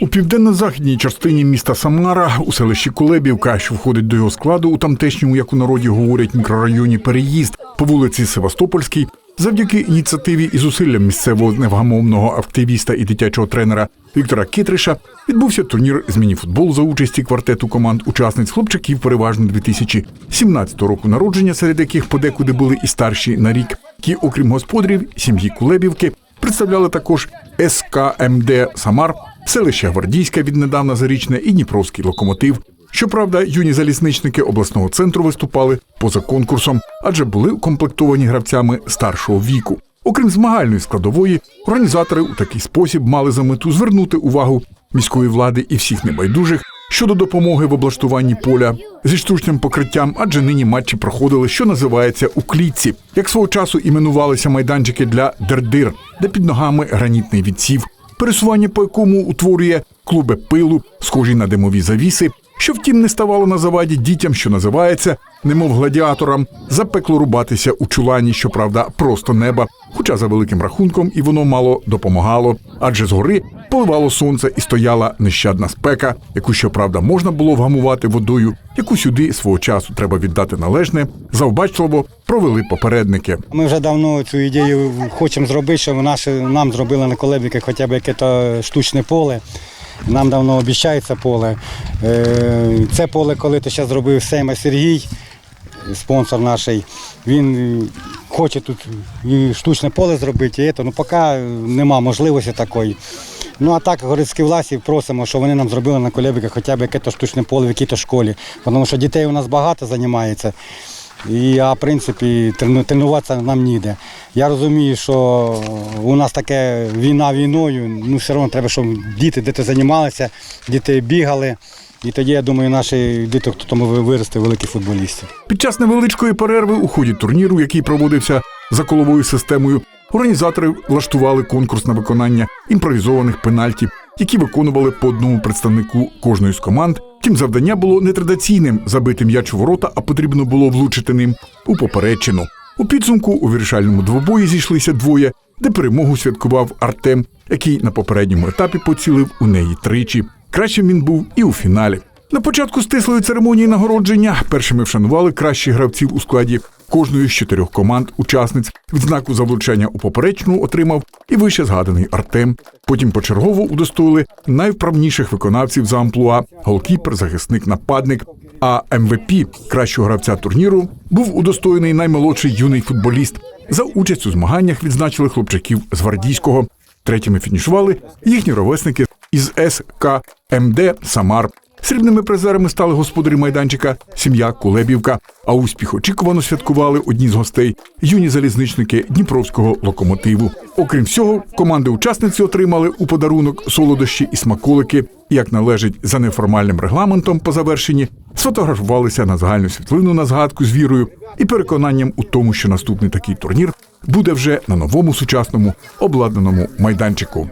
У південно-західній частині міста Самара у селищі Кулебівка, що входить до його складу у тамтешньому, як у народі говорять, мікрорайоні Переїзд по вулиці Севастопольській, завдяки ініціативі і зусиллям місцевого невгамовного активіста і дитячого тренера Віктора Китриша відбувся турнір з мініфутболу за участі квартету команд учасниць хлопчаків, переважно 2017 року народження, серед яких подекуди були і старші на рік, які, окрім господарів сім'ї Кулебівки, представляли також СКМД Самар, селище Гвардійське віднедавна зарічне і Дніпровський локомотив. Щоправда, юні залізничники обласного центру виступали поза конкурсом, адже були укомплектовані гравцями старшого віку. Окрім змагальної складової, організатори у такий спосіб мали за мету звернути увагу міської влади і всіх небайдужих щодо допомоги в облаштуванні поля зі штучним покриттям, адже нині матчі проходили, що називається у клітці, як свого часу іменувалися майданчики для дердир, де під ногами гранітний відсів, пересування по якому утворює клуби пилу, схожі на димові завіси, що втім не ставало на заваді дітям, що називається, немов гладіаторам, запекло рубатися у чулані, щоправда, просто неба, хоча за великим рахунком і воно мало допомагало, адже згори поливало сонце і стояла нещадна спека, яку щоправда можна було вгамувати водою, яку сюди свого часу треба віддати належне, завбачливо провели попередники. Ми вже давно цю ідею хочемо зробити, щоб наші, нам зробили на колебіки хоча б якесь штучне поле. Нам давно обіцяється поле. Е, Це поле, коли то зараз зробив Сейма Сергій, спонсор наш, він хоче тут штучне поле зробити, і ну поки нема можливості такої. Ну а так городські власті просимо, щоб вони нам зробили на колебіках хоча б якесь штучне поле в якій-то школі. Тому що дітей у нас багато займається. І, а в принципі, тренуватися нам ніде. Я розумію, що у нас таке війна війною, ну все одно треба, щоб діти діти займалися, діти бігали. І тоді, я думаю, наші діти, хто тому виросте великі футболісти. Під час невеличкої перерви у ході турніру, який проводився за коловою системою, організатори влаштували конкурс на виконання імпровізованих пенальтів, які виконували по одному представнику кожної з команд. Втім, завдання було нетрадиційним забити м'яч у ворота, а потрібно було влучити ним у поперечину. У підсумку у вирішальному двобої зійшлися двоє, де перемогу святкував Артем, який на попередньому етапі поцілив у неї тричі. Кращим він був і у фіналі. На початку стислої церемонії нагородження першими вшанували кращих гравців у складі кожної з чотирьох команд учасниць. Відзнаку за влучання у поперечну отримав і вище згаданий Артем. Потім почергово удостоїли найвправніших виконавців за амплуа голкіпер, захисник, нападник. А МВП кращого гравця турніру був удостоєний наймолодший юний футболіст. За участь у змаганнях відзначили хлопчаків з Гвардійського. Третіми фінішували їхні ровесники із СКМД Самар. Срібними призерами стали господарі майданчика сім'я Кулебівка. А успіх очікувано святкували одні з гостей юні залізничники Дніпровського локомотиву. Окрім всього, команди-учасниці отримали у подарунок солодощі і смаколики. Як належить за неформальним регламентом по завершенні, сфотографувалися на загальну світлину на згадку з вірою і переконанням у тому, що наступний такий турнір буде вже на новому сучасному обладнаному майданчику.